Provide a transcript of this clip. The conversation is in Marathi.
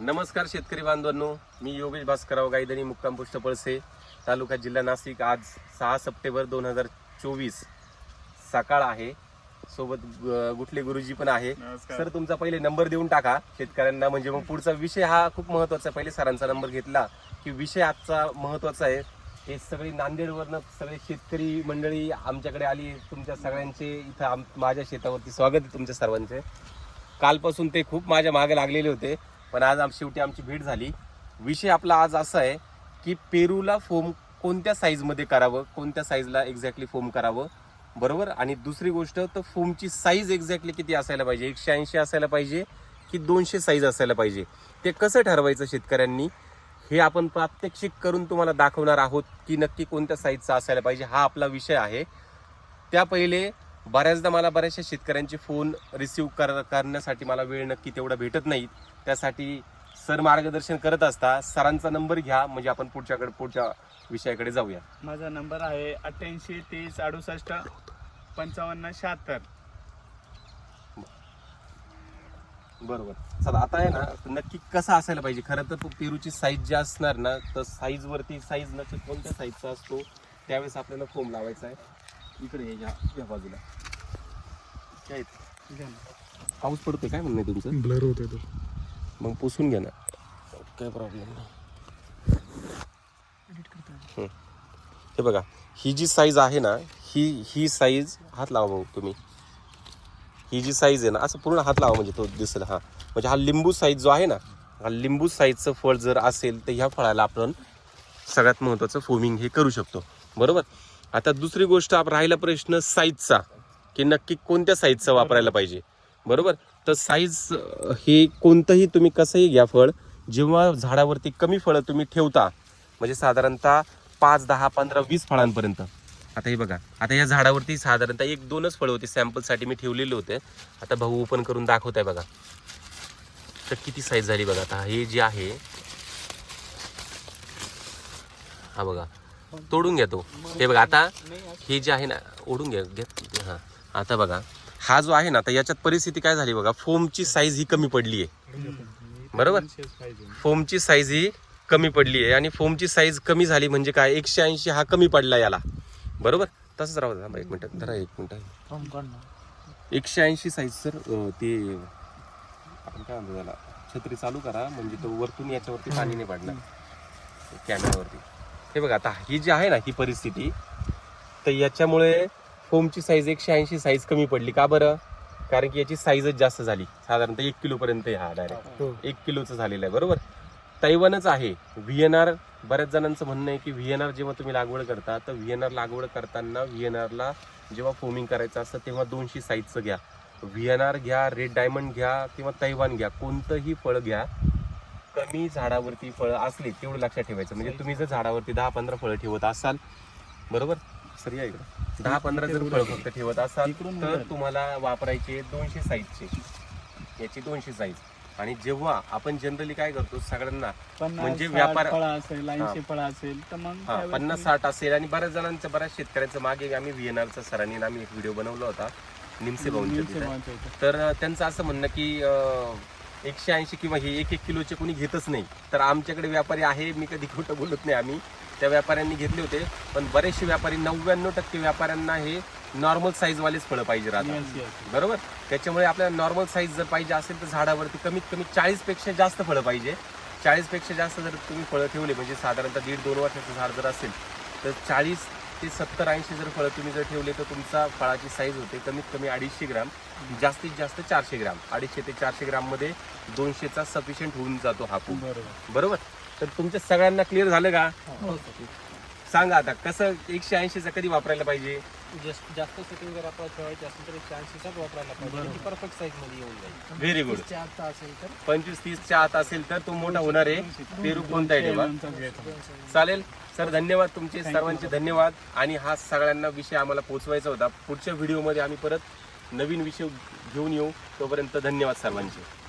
नमस्कार शेतकरी बांधवांनो. मी योगेश भास्करराव गायधनी मुक्काम पोस्ट पळसे तालुका जिल्हा नाशिक. आज सहा सप्टेंबर दोन हजार चोवीस सकाळ आहे. सोबत ग- गुटले गुरुजी पण आहे. सर तुमचा पहिले नंबर देऊन टाका शेतकऱ्यांना. म्हणजे मग पुढचा विषय हा खूप महत्त्वाचा आहे. पहिले सरांचा नंबर घेतला की विषय आजचा महत्त्वाचा आहे. हे सगळी नांदेडवरनं सगळे शेतकरी मंडळी आमच्याकडे आली. तुमच्या सगळ्यांचे इथं आम- माझ्या शेतावरती स्वागत आहे तुमच्या सर्वांचे. कालपासून ते खूप माझ्या मागे लागलेले होते पण आज आम शेवटी आमची भेट झाली. विषय आपला आज असा आहे की पेरूला फोम कोणत्या साईजमध्ये करावं कोणत्या साईजला एक्झॅक्टली फोम करावं बरोबर? आणि दुसरी गोष्ट तर फोमची साईज एक्झॅक्टली किती असायला पाहिजे? एकशे ऐंशी असायला पाहिजे की दोनशे साईज असायला पाहिजे? ते कसं ठरवायचं शेतकऱ्यांनी? हे आपण प्रात्यक्षिक करून तुम्हाला दाखवणार आहोत की नक्की कोणत्या साईजचा असायला पाहिजे हा आपला विषय आहे. त्या पहिले बऱ्याचदा मला बऱ्याचशा शेतकऱ्यांचे फोन रिसिव्ह कर करण्यासाठी मला वेळ नक्की तेवढा भेटत नाही त्यासाठी सर मार्गदर्शन करत असता सरांचा नंबर घ्या म्हणजे आपण पुढच्याकडे पुढच्या विषयाकडे जाऊया. माझा नंबर आहे अठ्ठ्याऐंशी तीस अडुसष्ट पंचावन्न शहात्तर. बरोबर. चला आता आहे ना नक्की कसा असायला पाहिजे? खरं तर तो पेरूची साईज जी असणार ना तर साईज वरती साईज नक्की कोणत्या साईजचा असतो त्यावेळेस आपल्याला फोम लावायचा आहे. इकडे ये, बाजूला. काय पाऊस पडतोय काय म्हणणं आहे तुमचं? ब्लर होतोय तो. मग पुसून घ्या ना. काय प्रॉब्लेम नाही. हं. हे बघा ही जी साईज आहे ना ही ही साईज हात लावा भाऊ तुम्ही. ही जी साईज आहे ना असं पूर्ण हात लावा म्हणजे तो दिसेल हा. म्हणजे हा लिंबू साईज जो आहे ना हा लिंबू साईजचं फळ जर असेल तर ह्या फळाला आपण सगळ्यात महत्त्वाचं फोमिंग हे करू शकतो. बरोबर? आता दुसरी गोष्ट आप राहिला प्रश्न साईजचा की नक्की कोणत्या साईजचा वापरायला पाहिजे? बरोबर? तर साईज हे कोणतंही तुम्ही कसंही घ्या फळ जेव्हा झाडावरती कमी फळं तुम्ही ठेवता म्हणजे साधारणतः पाच दहा पंधरा वीस फळांपर्यंत. आता हे बघा आता या झाडावरती साधारणतः एक दोनच फळं होती सॅम्पलसाठी मी ठेवलेले होते. आता भाऊ ओपन करून दाखवत आहे बघा. तर किती साईज झाली बघा आता हे जे आहे हा बघा. तोडून घ्या तो हे बघा आता हे जे आहे ना ओढून घ्या घ्या हा. आता बघा हा जो आहे ना आता याच्यात परिस्थिती काय झाली बघा फोमची साईज ही कमी पडली आहे. बरोबर? फोमची साईज ही कमी पडली आहे आणि फोमची साईज कमी झाली म्हणजे काय एकशे ऐंशी हा कमी पडला याला. बरोबर? तसंच राहू द्या एक मिनिट धरा एक मिनिट. एकशे ऐंशी साईज सर ते आपण काय म्हणतो त्याला छत्री चालू करा म्हणजे तो वरतून याच्यावरती पाणी नाही पडणार. कॅमेऱ्यावरती हे बघा आता ही जी आहे ना ही परिस्थिती तर याच्यामुळे फोमची साईज एकशे ऐंशी साईज कमी पडली. का बरं? कारण की याची साईजच जास्त झाली. साधारणतः एक किलो पर्यंत हा डायरेक्ट एक किलोचं झालेलं आहे बरोबर? तैवानच आहे. व्ही एन आर बऱ्याच जणांचं म्हणणं आहे की व्ही एन आर जेव्हा तुम्ही लागवड करता तर व्ही एन आर लागवड करताना व्ही एन आरला जेव्हा फोमिंग करायचं असतं तेव्हा दोनशे साईजचं घ्या. व्ही एन आर घ्या रेड डायमंड घ्या किंवा तैवान घ्या कोणतंही फळ घ्या कमी झाडावरती फळं असली तेवढं लक्षात ठेवायचं. म्हणजे तुम्ही जर झाडावरती दहा पंधरा फळं ठेवत असाल बरोबर? सर या इकडं. दहा पंधरा जर फळं फक्त ठेवत असाल तर. तुम्हाला वापरायचे दोनशे साईजचे. याची दोनशे साईज. आणि जेव्हा आपण जनरली काय करतो सगळ्यांना म्हणजे व्यापार- फळं असेल असेल तर मग पन्नास साठ असेल आणि बऱ्याच जणांचं बऱ्याच शेतकऱ्यांचं मागे आम्ही व्हीएनआरचा सरांनी आम्ही एक व्हिडिओ बनवला होता निमसे भाऊंच्या. तर त्यांचं असं म्हणणं की एकशे ऐंशी किंवा हे एक एक किलोचे कोणी घेतच नाही. तर आमच्याकडे व्यापारी आहे मी कधी खोटं बोलत नाही आम्ही. त्या व्यापाऱ्यांनी घेतले होते पण बरेचसे व्यापारी नव्याण्णव टक्के व्यापाऱ्यांना हे नॉर्मल साईजवालेच फळं पाहिजे राहतात. बरोबर? त्याच्यामुळे आपल्याला नॉर्मल साईज जर पाहिजे असेल तर झाडावरती कमीत कमी चाळीसपेक्षा जास्त फळं पाहिजे. चाळीसपेक्षा जास्त जर तुम्ही फळं ठेवले म्हणजे साधारणतः दीड दोन वर्षाचं झाड जर असेल तर चाळीस ते सत्तर ऐंशी जर फळं तुम्ही जर ठेवले तर तुमचा फळाची साईज होते कमीत कमी अडीचशे ग्राम जास्तीत जास्त चारशे ग्राम. अडीचशे ते चारशे ग्राममध्ये दोनशेचा सफिशियंट होऊन जातो हा फूल बरोबर. बरोबर? तर तुमच्या सगळ्यांना क्लिअर झालं का? सांगा आता कसं एकशे ऐंशीचा कधी वापरायला पाहिजे? जास्त जास्त सेटिंग जर आपल्याला ठेवायची असेल तर ऐंशीचाच वापरायला पाहिजे. परफेक्ट साईजमध्ये येऊन जाईल. व्हेरी गुड आत असेल तर? पंचवीस तीसच्या आत असेल तर तो मोठा होणार आहे. पेरू कोणताही ठेवा तेलांचा घ्यायचा. चालेल. सर धन्यवाद तुमचे. सर्वांचे धन्यवाद. आणि हा सगळ्यांना विषय आम्हाला पोहोचवायचा होता. पुढच्या व्हिडिओमध्ये आम्ही परत नवीन विषय घेऊन येऊ. तोपर्यंत धन्यवाद सर्वांचे.